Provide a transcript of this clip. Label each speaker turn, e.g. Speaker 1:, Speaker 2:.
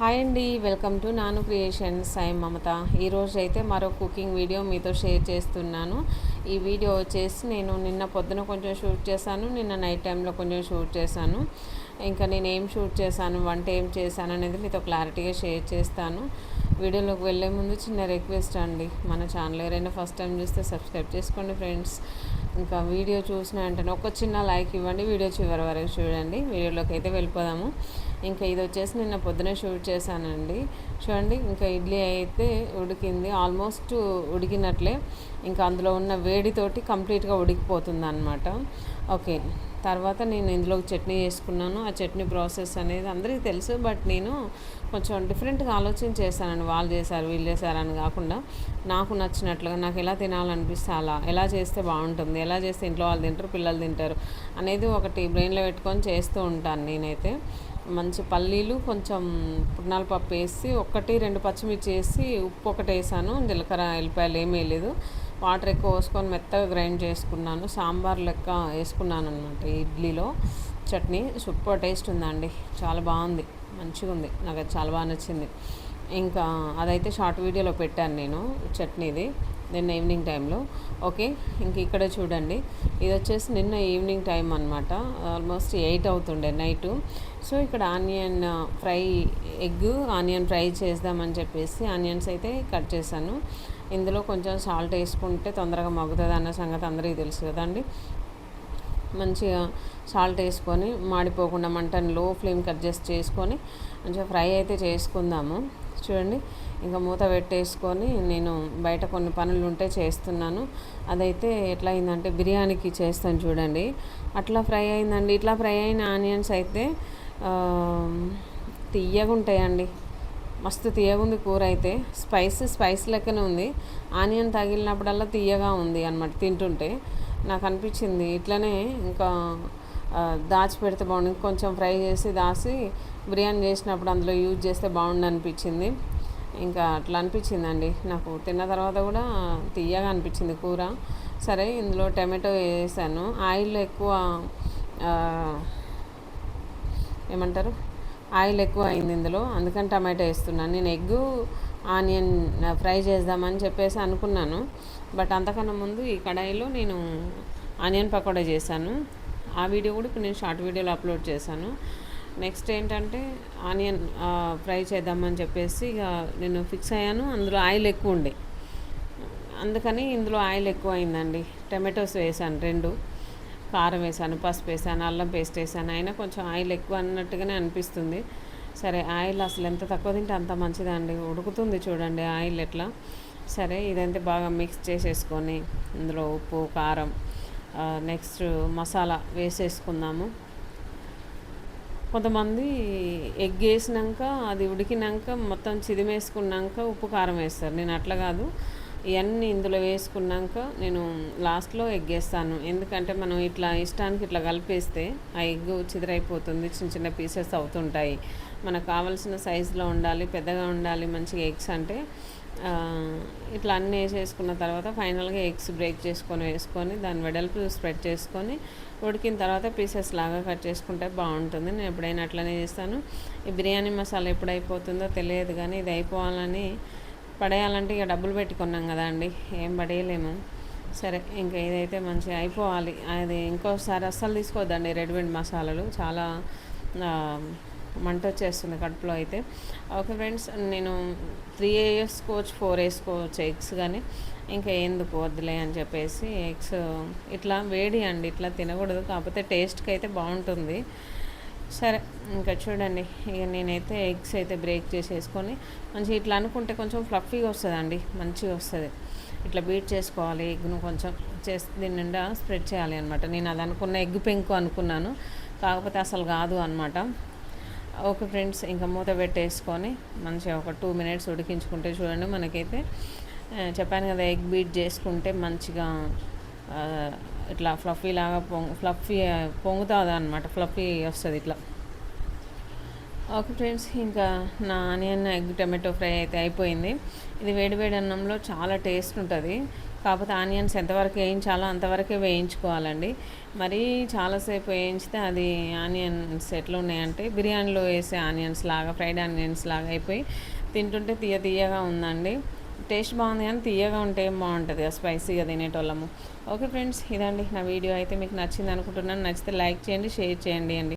Speaker 1: Hi అండి welcome to Nanu creations. I Mamata. ఈరోజు అయితే మరో కుకింగ్ వీడియో మీతో షేర్ చేస్తున్నాను. ఈ వీడియో వచ్చేసి నేను నిన్న పొద్దున కొంచెం షూట్ చేశాను నిన్న నైట్ టైంలో కొంచెం షూట్ చేశాను. ఇంకా నేను ఏం షూట్ చేశాను వంట ఏం చేశాను అనేది మీతో క్లారిటీగా షేర్ చేస్తాను. వీడియోలోకి వెళ్ళే ముందు చిన్న రిక్వెస్ట్ అండి. మన ఛానల్ ఎవరైనా ఫస్ట్ టైం చూస్తే సబ్స్క్రైబ్ చేసుకోండి ఫ్రెండ్స్. ఇంకా వీడియో చూసిన వెంటనే ఒక చిన్న లైక్ ఇవ్వండి. వీడియో చివరి వరకు చూడండి. వీడియోలోకి అయితే వెళ్ళిపోదాము. ఇంకా ఇది వచ్చేసి నిన్న పొద్దునే షూట్ చేశానండి. చూడండి ఇంకా ఇడ్లీ అయితే ఉడికింది. ఆల్మోస్ట్ ఉడికినట్లే. ఇంకా అందులో ఉన్న వేడితోటి కంప్లీట్గా ఉడికిపోతుంది అనమాట ఓకే. తర్వాత నేను ఇందులో చట్నీ చేసుకున్నాను ఆ చట్నీ ప్రాసెస్ అనేది అందరికీ తెలుసు బట్ నేను కొంచెం డిఫరెంట్గా ఆలోచన చేశానండి. వాళ్ళు చేశారు వీళ్ళు చేశారు అని కాకుండా నాకు నచ్చినట్లుగా నాకు ఎలా తినాలనిపిస్తే అలా ఎలా చేస్తే బాగుంటుంది ఎలా చేస్తే ఇంట్లో వాళ్ళు తింటారు పిల్లలు తింటారు అనేది ఒకటి బ్రెయిన్లో పెట్టుకొని చేస్తూ ఉంటాను నేనైతే. మంచి పల్లీలు కొంచెం పుట్నాల పప్పు వేసి ఒకటి రెండు పచ్చిమిర్చి వేసి ఉప్పు ఒకటి వేసాను. జీలకర్ర ఎల్లిపాయలు ఏమీ వేయలేదు. వాటర్ ఎక్కువ పోసుకొని మెత్తగా గ్రైండ్ చేసుకున్నాను. సాంబార్ లెక్క వేసుకున్నాను అనమాట ఇడ్లీలో. చట్నీ సూపర్ టేస్ట్ ఉందండి. చాలా బాగుంది. మంచిగా ఉంది. నాకు అది చాలా బాగా నచ్చింది. ఇంకా అదైతే షార్ట్ వీడియోలో పెట్టాను నేను చట్నీది. నిన్న ఈవినింగ్ టైంలో ఓకే ఇంక ఇక్కడ చూడండి. ఇది వచ్చేసి నిన్న ఈవినింగ్ టైం అనమాట ఆల్మోస్ట్ ఎయిట్ అవుతుండే నైటు సో ఇక్కడ onion fry egg onion fry చేద్దామని చెప్పేసి ఆనియన్స్ అయితే కట్ చేశాను. ఇందులో కొంచెం సాల్ట్ వేసుకుంటే తొందరగా మగ్గుతుంది అన్న సంగతి అందరికీ తెలుసు కదండి. మంచిగా సాల్ట్ వేసుకొని మాడిపోకుండా మంటను లో ఫ్లేమ్కి అడ్జస్ట్ చేసుకొని మంచిగా ఫ్రై అయితే చేసుకుందాము. చూడండి ఇంకా మూత పెట్టేసుకొని నేను బయట కొన్ని పనులు ఉంటే చేస్తున్నాను. అదైతే ఎట్లా అయిందంటే బిర్యానీకి చేస్తాను చూడండి. అట్లా ఫ్రై అయిందండి. ఇట్లా ఫ్రై అయిన ఆనియన్స్ అయితే తీయగా ఉంటాయండి మస్తు తీయగా ఉంది కూర అయితే. స్పైస్ స్పైస్ లెక్కనే ఉంది. ఆనియన్ తగిలినప్పుడల్లా తీయగా ఉంది అనమాట తింటుంటే. నాకు అనిపించింది. ఇట్లనే ఇంకా దాచి పెడితే బాగుంది కొంచెం ఫ్రై చేసి దాచి బిర్యానీ చేసినప్పుడు అందులో యూజ్ చేస్తే బాగుండు అనిపించింది. ఇంకా అట్లా అనిపించిందండి. నాకు తిన్న తర్వాత కూడా తీయగా అనిపించింది కూర. సరే ఇందులో టమాటో వేసాను. ఆయిల్ ఎక్కువ ఏమంటారు? ఆయిల్ ఎక్కువ అయింది ఇందులో. అందుకని టమాటో వేస్తున్నాను. నేను ఎగ్గు ఆనియన్ ఫ్రై చేద్దామని చెప్పేసి అనుకున్నాను. బట్ అంతకన్నా ముందు ఈ కడాయిలో నేను ఆనియన్ పకోడా చేశాను. ఆ వీడియో కూడా ఇప్పుడు నేను షార్ట్ వీడియోలో అప్లోడ్ చేశాను. నెక్స్ట్ ఏంటంటే ఆనియన్ ఫ్రై చేద్దామని చెప్పేసి ఇక నేను ఫిక్స్ అయ్యాను. అందులో ఆయిల్ ఎక్కువ ఉండే. అందుకని ఇందులో ఆయిల్ ఎక్కువ అయిందండి. టమాటోస్ వేసాను రెండు. కారం వేసాను పసుపు వేసాను అల్లం పేస్ట్ వేసాను. అయినా కొంచెం ఆయిల్ ఎక్కువ అన్నట్టుగానే అనిపిస్తుంది. సరే ఆయిల్ అసలు ఎంత తక్కువ తింటే అంత మంచిదండి ఉడుకుతుంది చూడండి ఆయిల్ ఎట్లా. సరే ఇదంతా బాగా మిక్స్ చేసేసుకొని ఇందులో ఉప్పు కారం నెక్స్ట్ మసాలా వేసేసుకుందాము. కొంతమంది ఎగ్ వేసినాక అది ఉడికినాక మొత్తం చిదిమేసుకున్నాక ఉప్పు కారం వేస్తారు. నేను అట్లా కాదు. ఇవన్నీ ఇందులో వేసుకున్నాక నేను లాస్ట్లో ఎగ్గేస్తాను. ఎందుకంటే మనం ఇట్లా ఇష్టానికి ఇట్లా కలిపేస్తే ఆ ఎగ్ చిదిరైపోతుంది చిన్న చిన్న పీసెస్ అవుతుంటాయి. మనకు కావాల్సిన సైజులో ఉండాలి పెద్దగా ఉండాలి మంచిగా ఎగ్స్ అంటే ఇట్లా అన్నీ వేసేసుకున్న తర్వాత ఫైనల్గా ఎగ్స్ బ్రేక్ చేసుకొని వేసుకొని దాని వెడల్పు స్ప్రెడ్ చేసుకొని ఉడికిన తర్వాత పీసెస్ లాగా కట్ చేసుకుంటే బాగుంటుంది. నేను ఎప్పుడైనా అట్లనే చేస్తాను. ఈ బిర్యానీ మసాలా ఎప్పుడైపోతుందో తెలియదు కానీ ఇది అయిపోవాలని పడేయాలంటే ఇక డబ్బులు పెట్టుకున్నాం కదా అండి. ఏం పడేయలేము. సరే ఇంకా ఇదైతే మంచిగా అయిపోవాలి. అది ఇంకోసారి అస్సలు తీసుకోవద్దండి రెడీమేడ్ మసాలాలు. చాలా మంట వచ్చేస్తుంది కడుపులో అయితే. ఓకే ఫ్రెండ్స్ నేను త్రీ వేసుకోవచ్చు ఫోర్ వేసుకోవచ్చు ఎగ్స్ కానీ ఇంకా ఎందుకు వద్దులే అని చెప్పేసి ఎగ్స్ ఇట్లా వేడి అండి. ఇట్లా తినకూడదు. కాకపోతే టేస్ట్కి అయితే బాగుంటుంది. సరే ఇంకా చూడండి ఇక నేనైతే ఎగ్స్ అయితే బ్రేక్ చేసేసుకొని మంచిగా ఇట్లా అనుకుంటే కొంచెం ఫ్లఫీగా వస్తుందండి మంచిగా వస్తుంది. ఇట్లా బీట్ చేసుకోవాలి ఎగ్ను కొంచెం చేసి దీని నిండా స్ప్రెడ్ చేయాలి అనమాట నేను అది అనుకున్న ఎగ్ పెంకు అనుకున్నాను కాకపోతే అసలు కాదు అనమాట ఓకే ఫ్రెండ్స్ ఇంకా మూత పెట్టేసుకొని మంచిగా ఒక టూ మినిట్స్ ఉడికించుకుంటే చూడండి మనకైతే చెప్పాను కదా ఎగ్ బీట్ చేసుకుంటే మంచిగా ఇట్లా ఫ్లఫీ లాగా పొంగు ఫ్లఫీ పొంగుతుంది అనమాట ఫ్లఫీ వస్తుంది ఇట్లా. ఓకే ఫ్రెండ్స్ ఇంకా నా ఆనియన్ ఎగ్ టమాటో ఫ్రై అయితే అయిపోయింది. ఇది వేడివేడి అన్నంలో చాలా టేస్ట్ ఉంటుంది. కాకపోతే ఆనియన్స్ ఎంతవరకు వేయించాలో అంతవరకే వేయించుకోవాలండి. మరి చాలాసేపు వేయించితే అది ఆనియన్స్ ఎట్లా ఉన్నాయంటే బిర్యానీలో వేసే ఆనియన్స్ లాగా ఫ్రైడ్ ఆనియన్స్ లాగా అయిపోయి తింటుంటే తీయ తీయగా ఉందండి. టేస్ట్ బాగుంది కానీ తీయగా ఉంటే ఏం బాగుంటుంది. కదా స్పైసీగా తినేటోళ్ళము. ఓకే ఫ్రెండ్స్ ఇదండి నా వీడియో. అయితే మీకు నచ్చింది అనుకుంటున్నాను. నచ్చితే లైక్ చేయండి షేర్ చేయండి అండి.